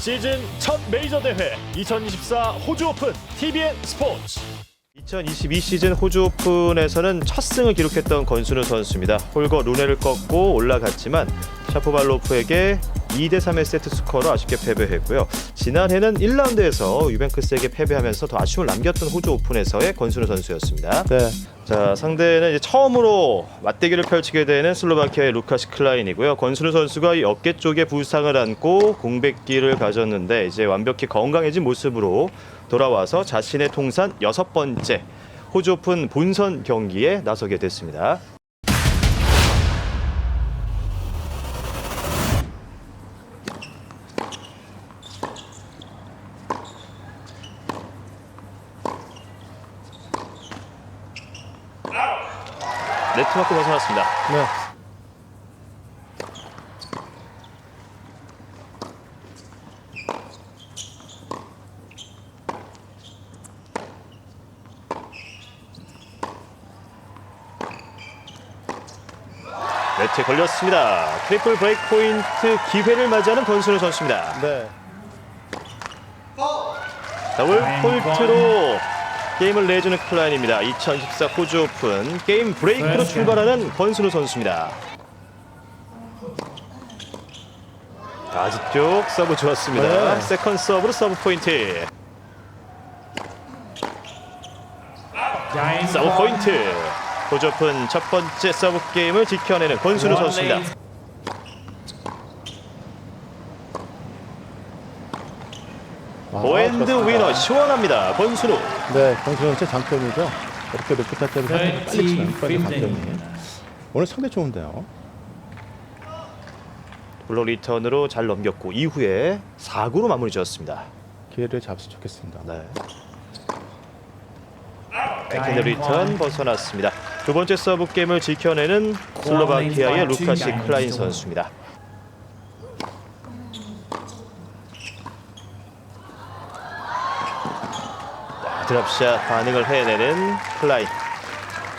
시즌 첫 메이저 대회 2024 호주 오픈 TBN 스포츠 2022 시즌 호주 오픈에서는 첫 승을 기록했던 건순우 선수입니다. 홀거 루네를 꺾고 올라갔지만 샤포발로프에게 2대 3의 세트 스코어로 아쉽게 패배했고요. 지난해는 1라운드에서 유벤크스에게 패배하면서 더 아쉬움을 남겼던 호주 오픈에서의 건순우 선수였습니다. 네. 자 상대는 이제 처음으로 맞대결을 펼치게 되는 슬로바키아의 루카시 클라인이고요. 권순우 선수가 이 어깨 쪽에 부상을 안고 공백기를 가졌는데 이제 완벽히 건강해진 모습으로 돌아와서 자신의 통산 여섯 번째 호주 오픈 본선 경기에 나서게 됐습니다. 네트 맞고 벗어났습니다. 네. 걸렸습니다. 트리플 브레이크 포인트 기회를 맞이하는 권순우 선수입니다. 네. 더블 폴트로 게임을 내주는 클라인입니다. 2014 호주 오픈 게임 브레이크로 출발하는 권순우 선수입니다. 아직쪽 서브 좋았습니다. 네. 세컨 서브로 서브 포인트. 서브 포인트. 오픈 첫 번째 서브 게임을 지켜내는 권순우 선수입니다. 아, 보엔드 좋습니다. 위너 시원합니다. 권순우. 네, 권순우 선수 장점이죠. 이렇게 높은 타짜를 빨리 치는 그런 장점이. 오늘 상대 좋은데요. 블록 리턴으로 잘 넘겼고 이후에 4구로 마무리 지었습니다. 기회를 잡으면 좋겠습니다. 네. 백핸드 리턴 벗어났습니다. 두 번째 서브 게임을 지켜내는 슬로바키아의 루카시 클라인 선수입니다. 자, 드랍샷 반응을 해내는 클라인.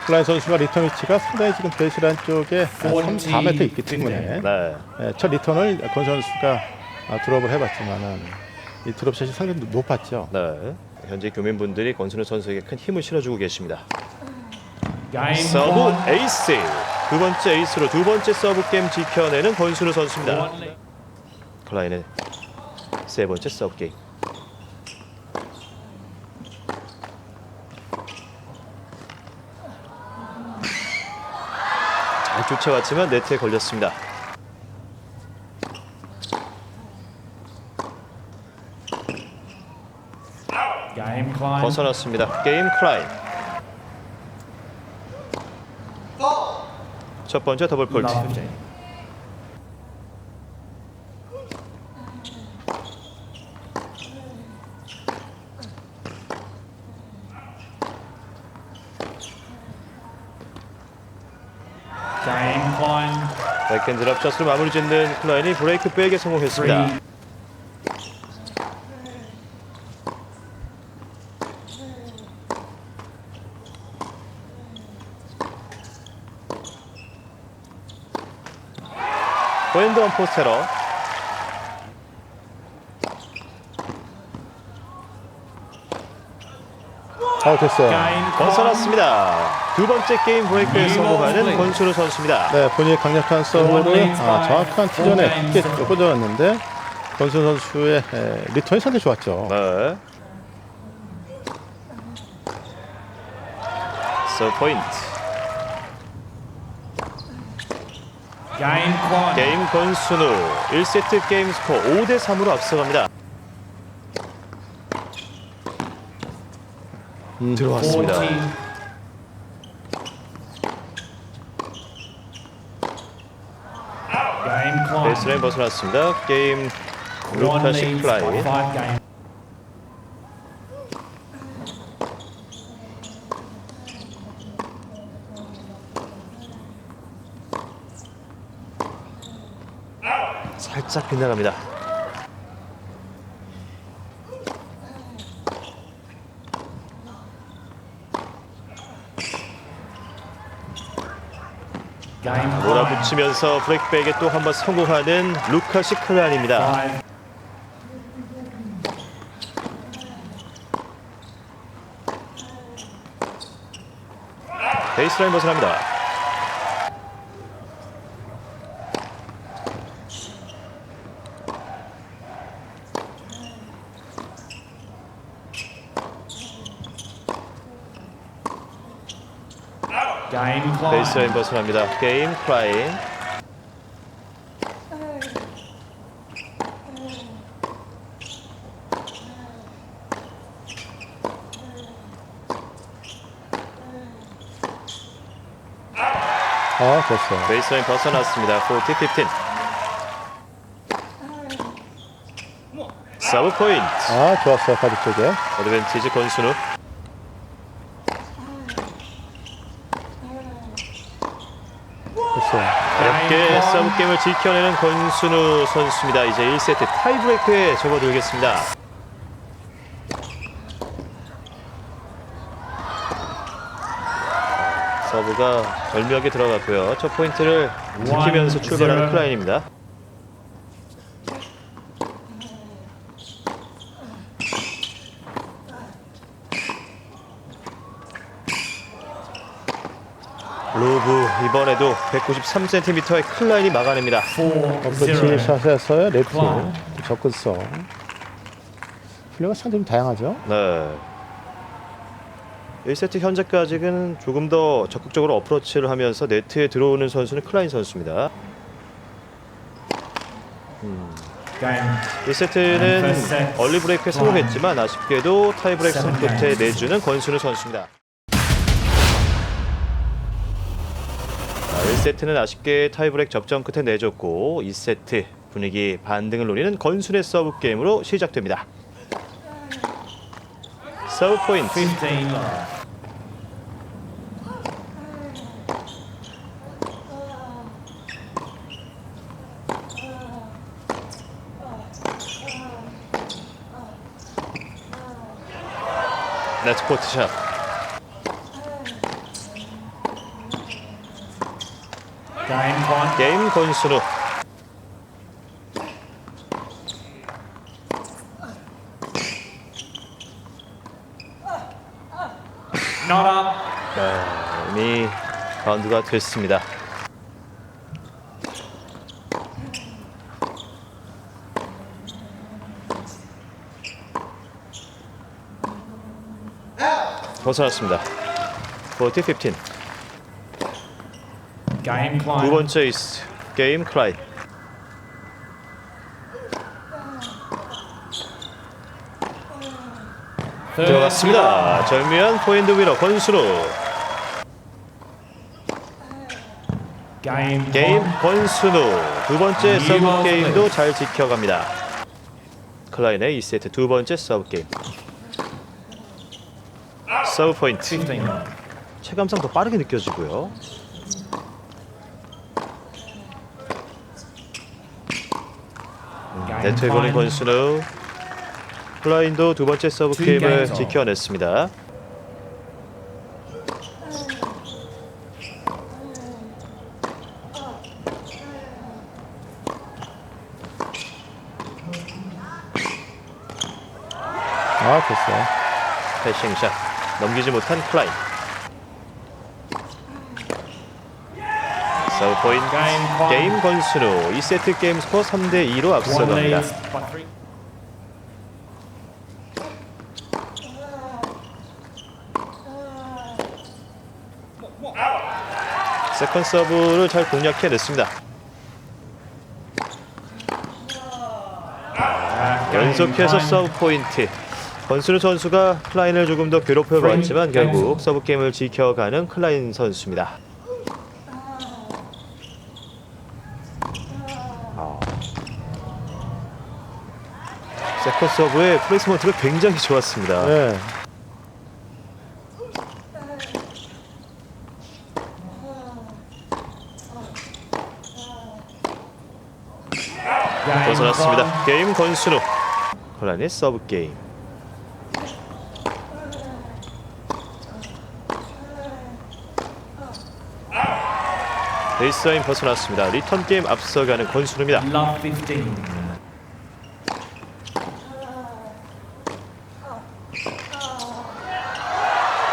클라인 선수가 리턴 위치가 상당히 지금 베이스라인 쪽에 한 3, 4m 있기 때문에 네. 네, 첫 리턴을 권 선수가 아, 드롭을 해봤지만은 이 드롭샷이 상당히 높았죠. 네. 현재 교민분들이 권순우 선수에게 큰 힘을 실어주고 계십니다. 서브 에이스 두 번째 에이스로 두 번째 서브 게임 지켜내는 권순우 선수입니다. 클라인의 세 번째 서브 게임. 잘 쫓아왔지만 네트에 걸렸습니다. 벗어났습니다. 게임 클라인. 첫 번째 더블 폴트. 백핸드 랍샷으로 마무리 짓는 클라인이 브레이크 백에 성공했습니다. 밴드 원 포스테러 아, 됐어요. 벗어났습니다. 두 번째 게임 브레이크에 성공하는 권순우 선수입니다. 네, 본인의 강력한 서브를 아, 정확한 티전에 크게 꽂아놨는데 권순우 선수의 에, 리턴이 상당히 좋았죠. 네. 서 포인트. 게임 권순우 1세트 게임 스코어 5대 3으로 앞서갑니다. 음, 들어왔습니다. 베이스라인 벗어났습니다. 게임 루카시 플라이. 살짝 빗나갑니다. 몰아붙이면서 브레이크백에 또 한 번 성공하는 루카 시클란입니다. 베이스라인 벗어납니다. 베이스라인 벗어납니다. 게임 클라인. 아, 됐어. 베이스라인 벗어났습니다. 40, 15. 서브 포인트. 아, 좋았어요. 가드 쪽에. 어드밴티지 권순우. 됐어요. 어렵게 서브 게임을 지켜내는 권순우 선수입니다. 이제 1세트 타이브레이크에 접어들겠습니다. 서브가 절묘하게 들어갔고요. 첫 포인트를 지키면서 출발하는. 클라인입니다. 로브 이번에도 193cm의 클라인이 막아냅니다. Zero. 샷에서의 레프트. 접근성. 플레이가 상당히 다양하죠. 네. 1세트 현재까지는 조금 더 적극적으로 어프로치를 하면서 네트에 들어오는 선수는 클라인 선수입니다. Game 1세트는 얼리 브레이크에 성공했지만 아쉽게도 타이 브레이크 선 끝에 내주는 권순우 선수입니다. 1세트는 아쉽게 타이브레이크 접전 끝에 내줬고 2세트 분위기 반등을 노리는 권순의 서브 게임으로 시작됩니다. 서브 포인트 15 love. 네트 포트 샷. 게임 권순우. 네, 이미 바운드가 됐습니다. 벗어났습니다. 40, 15. Game 두. 번째 에이스 게임 클라인. Third 들어갔습니다. 절묘한 포인트 위너 권순우. Game 게임 clock. 권순우 두 번째 이 서브 게임도. 잘 지켜갑니다. 클라인의 2세트 두 번째 서브 게임. 서브 포인트. 15 love. 체감상 더 빠르게 느껴지고요. 보는 point. 권순우. 클라인도 두 번째 서브 게임을. 지켜냈습니다. 아, 됐어요. 패싱샷 넘기지 못한 클라인. 서브 포인트. Point. 게임 권순우 2세트 게임 스코어 3대 2로 One 앞서갑니다. 세컨 서브를 잘 공략해냈습니다. 연속해서 서브 포인트. 권순우 선수가 클라인을 조금 더 괴롭혀봤지만 결국 서브 게임을 지켜가는 클라인 선수입니다. 세컨 서브의 플레이스먼트가 굉장히 좋았습니다. 네. Game 벗어났습니다. 게임 권순우. 클라인의 서브 게임. 베이스라인 벗어났습니다. 리턴 게임 앞서가는 권순우입니다. Love 15.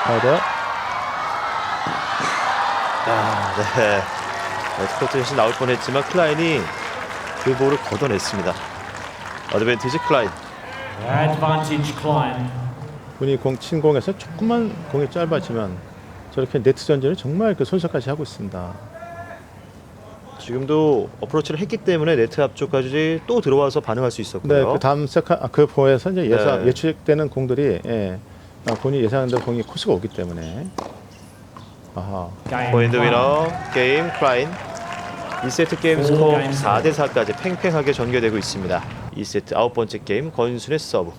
가드. 아, 네. 스포트샷이 나올 뻔했지만 클라인이 그 볼을 걷어냈습니다. 어드밴티지 클라인. Advantage Klein. 분이 공친 공에서 조금만 공이 짧아지면 저렇게 네트 전진을 정말 그 손석까지 하고 있습니다. 지금도 어프로치를 했기 때문에 네트 앞쪽까지 또 들어와서 반응할 수 네, 있었고요. 그 다음 세카 아, 그 보에서 이제 예상 네. 예측되는 공들이 예, 아, 본인이 예상한 대로 공이 코스가 오기 때문에 아하 포인트. 위너 게임 클라인 2세트 게임 스코어 4대 4까지 팽팽하게 전개되고 있습니다. 2세트 아홉 번째 게임 권순의 서브.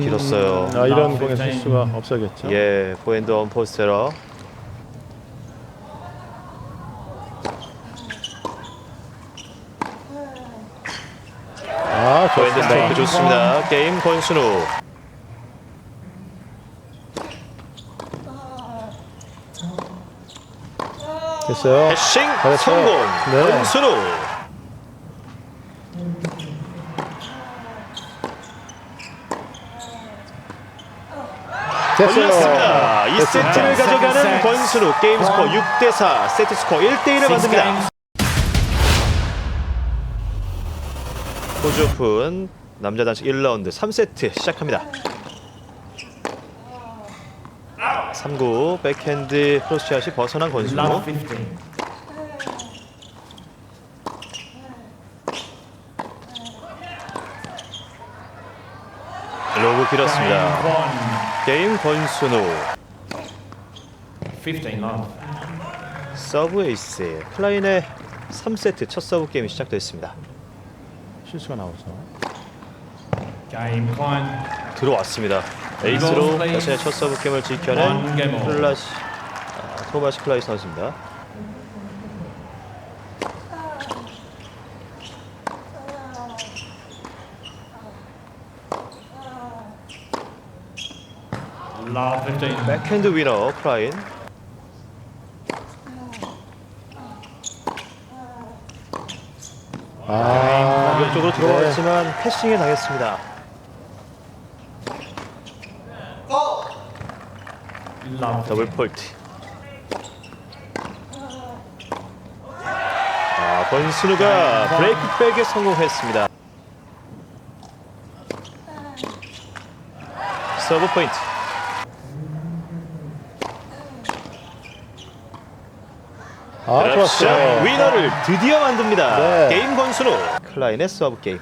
길었어요. 아, 이런 아, 공에 굉장히- 실수가 없어야겠죠. 예, 포핸드 언포스테러. 아, 포핸드 좋습니다. 스트레이크 좋습니다. 게임 권순우. 됐어요. 패싱 잘했어요. 성공. 네. 권순우. 걸렸습니다. 이. 세트를 가져가는 세트. 권순우. 게임 스코어 6대 4. 세트 스코어 1대 1을 Six 만듭니다. 호주 오픈 남자 단식 1라운드 3세트 시작합니다. 3구 백핸드 크로스샷이 벗어난 15. 로브 길었습니다. 게임 권순우 15 love. 서브 에이스 클라인의 3세트 첫 서브 게임이 시작됐습니다. 실수가 Klein. 들어왔습니다. 에이스로. 자신의 첫 서브 게임을 One 지켜낸. 클라시 아, 토마시 클라이 선수입니다. Love 15. 백핸드 위너 클라인 아, 공격적으로 들어왔지만 패싱에 당했습니다. 더블 폴트. 아, 권순우가 브레이크백에 성공했습니다. 서브 포인트. 아, 랩샷 좋았어요. 위너를 드디어 만듭니다. 네. 게임 권순우. 클라인의 서브 게임.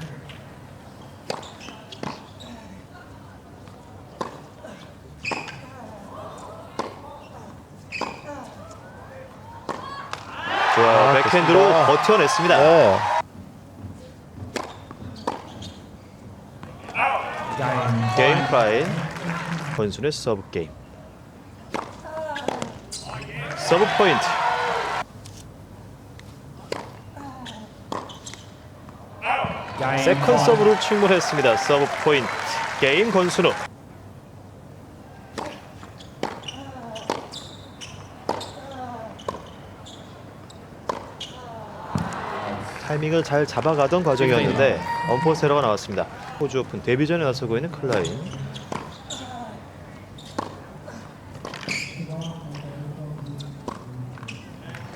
좋아요. 아, 백핸드로 좋습니다. 버텨냈습니다. 네. 게임 클라인. 권순우의 서브 게임. 서브 포인트. 세컨. 서브로 충분했습니다. 서브 포인트. 게임 권순우. 타이밍을 잘 잡아가던 과정이었는데 언포세러가 나왔습니다. 호주 오픈 데뷔전에 나서고 있는 클라인.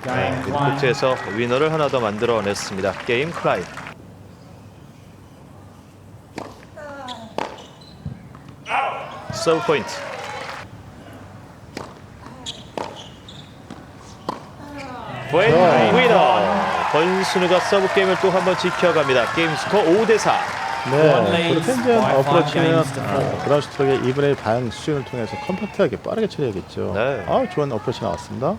Game Klein. 미드코트에서 위너를 하나 더 만들어냈습니다. 게임 클라인. 서브 포인트. 포인트 네. 위너. 권순우가 서브 게임을 또 한 번 지켜갑니다. 게임 스코어 5대 4. 네, 이제 by 어프로치는 스트로크의 2분의 1 반 수준을 통해서 컴팩트하게 빠르게 처리해야겠죠. 네. 아, 좋은 어프로치 나왔습니다.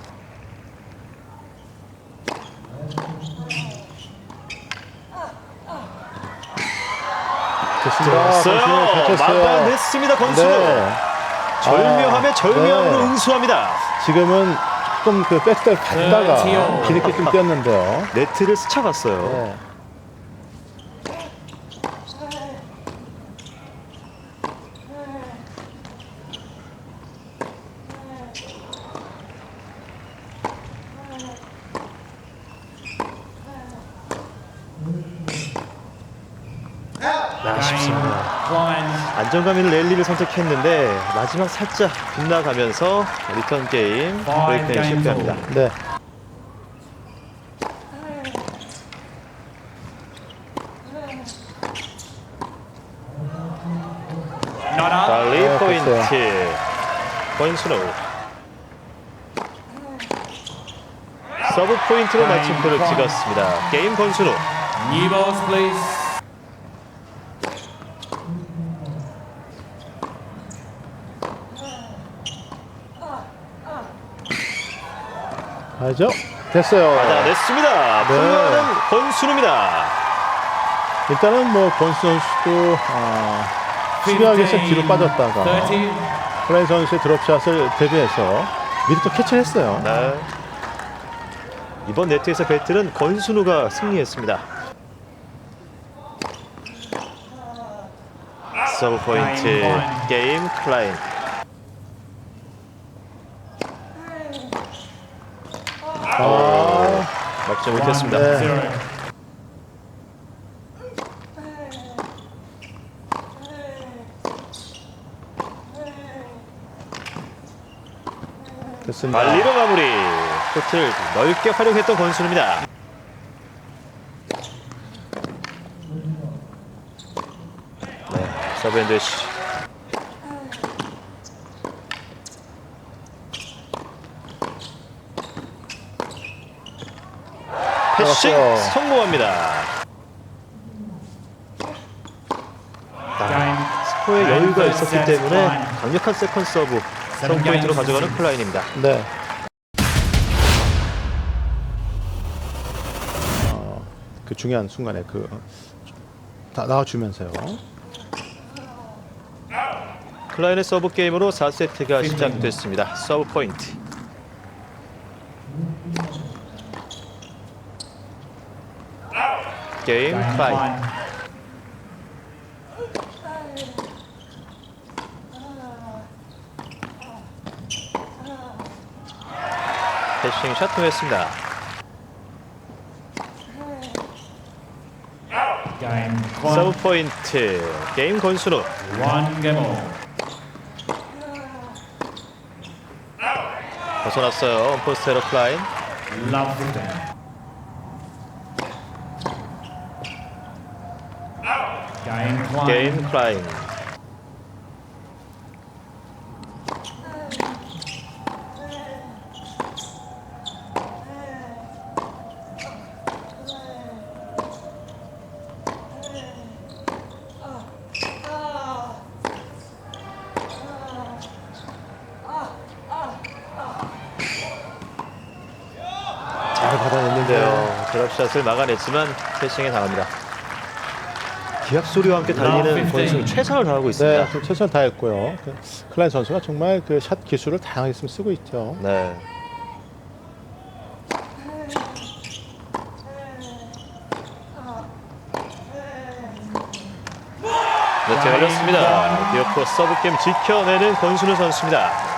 잘 쳤어요. 막아냈습니다. 권순우. 네. 절묘함에 아, 절묘함으로 네. 응수합니다. 지금은 조금 그 백스텝 갔다가 티어. 뒤늦게 좀 뛰었는데요. 네트를 스쳐갔어요. 네. 아쉽습니다. Klein. 안정감 있는 랠리를 선택했는데 마지막 살짝 빗나가면서 리턴 게임 브레이크에 실패합니다. 네. 발리 네, 포인트. 권순호 서브 포인트로 마침표를 찍었습니다. 게임 권순호 New 가죠. 됐어요. 받아냈습니다. 네. 플레이하는 권순호입니다. 일단은 뭐 권수 선수도 아, 수비하기에서 뒤로 빠졌다가 30. 플레이 선수의 드롭샷을 대비해서 미리 또 캐치를 했어요. 네. 이번 네트에서 배틀은 권순우가 승리했습니다. 서브 포인트 게임 게임 클라인 막지 못했습니다. 네. 됐습니다. 말리로 마무리. 코트를 넓게 활용했던 권순우입니다. 네, 서브 앤드 시. 패싱 잡았어요. 성공합니다. 스코어에 여유가 있었기 때문에 강력한 세컨 서브 성 포인트로 가져가는 클라인입니다. 네. 어, 그 중요한 순간에 그 다 나와주면서요. 클라인의 서브 게임으로 4세트가 시작됐습니다. 서브 포인트. 게임 one. 패싱 샷 통했습니다. 서브. 포인트. 게임 all. 벗어났어요. 언포스테로 클라인. 게임 클라인. 잘 받아냈는데요. 드랍샷을 막아냈지만 패싱에 당합니다. 기합 소리와 함께 달리는 권승이 최선을 다하고 네, 있습니다. 그 최선 다했고요. 그 클라인 선수가 정말 그 샷 기술을 다양하게 좀 쓰고 있죠. 네. 네트 열렸습니다. 디어프 서브 게임 지켜내는 권순우 선수입니다.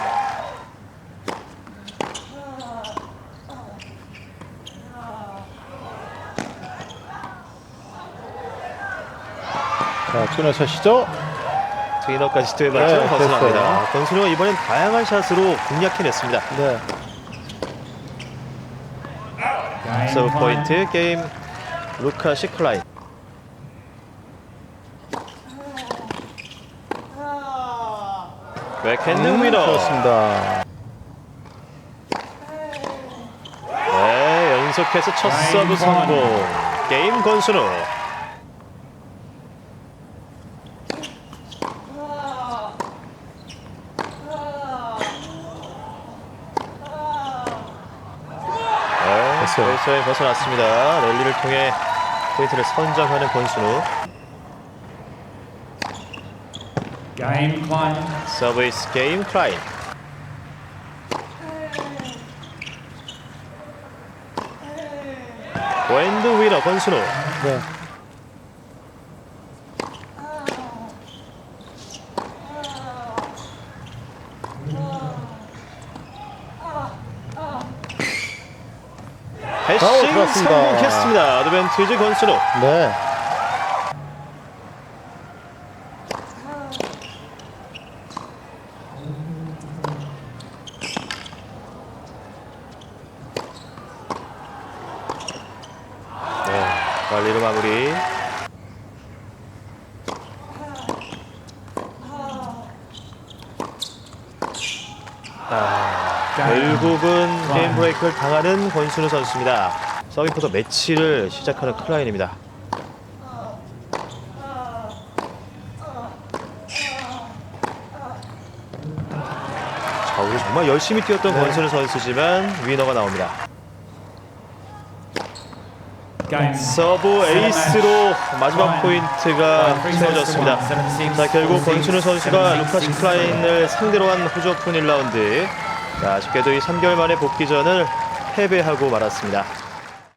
자, 투너 샷이죠. 트위너까지 시도해봤죠. 네, 벗어납니다. 됐어요. 권순우가 이번엔 다양한 샷으로 공략해냈습니다. 네. 서브 one. 포인트 게임 루카 시클라인. 백핸드 음, 위너. 그렇습니다. 네, 연속해서 첫 서브 성공. 게임 권순우. 레이서에 벗어났습니다. 랠리를 통해 포인트를 선정하는 권순우. Game one. 서브이스 게임 클라인. 웬드 위너 권순우. 네. 아, 싱 그렇습니다. 성공했습니다. 아드벤티즈 권순우. 네. 네, 빨리로 마무리. 아. 결국은 게임 브레이크를 당하는 권순우 선수입니다. 서빙포터 매치를 시작하는 클라인입니다. 자, 오늘 정말 열심히 뛰었던 권순우 선수지만 위너가 나옵니다. 서브 에이스로 마지막 포인트가 채워졌습니다. 자, 결국 권순우 선수가 루카스 클라인을 상대로 한 호주 오픈 1라운드. 자, 아쉽게도 이 3개월 만에 복귀전을 패배하고 말았습니다.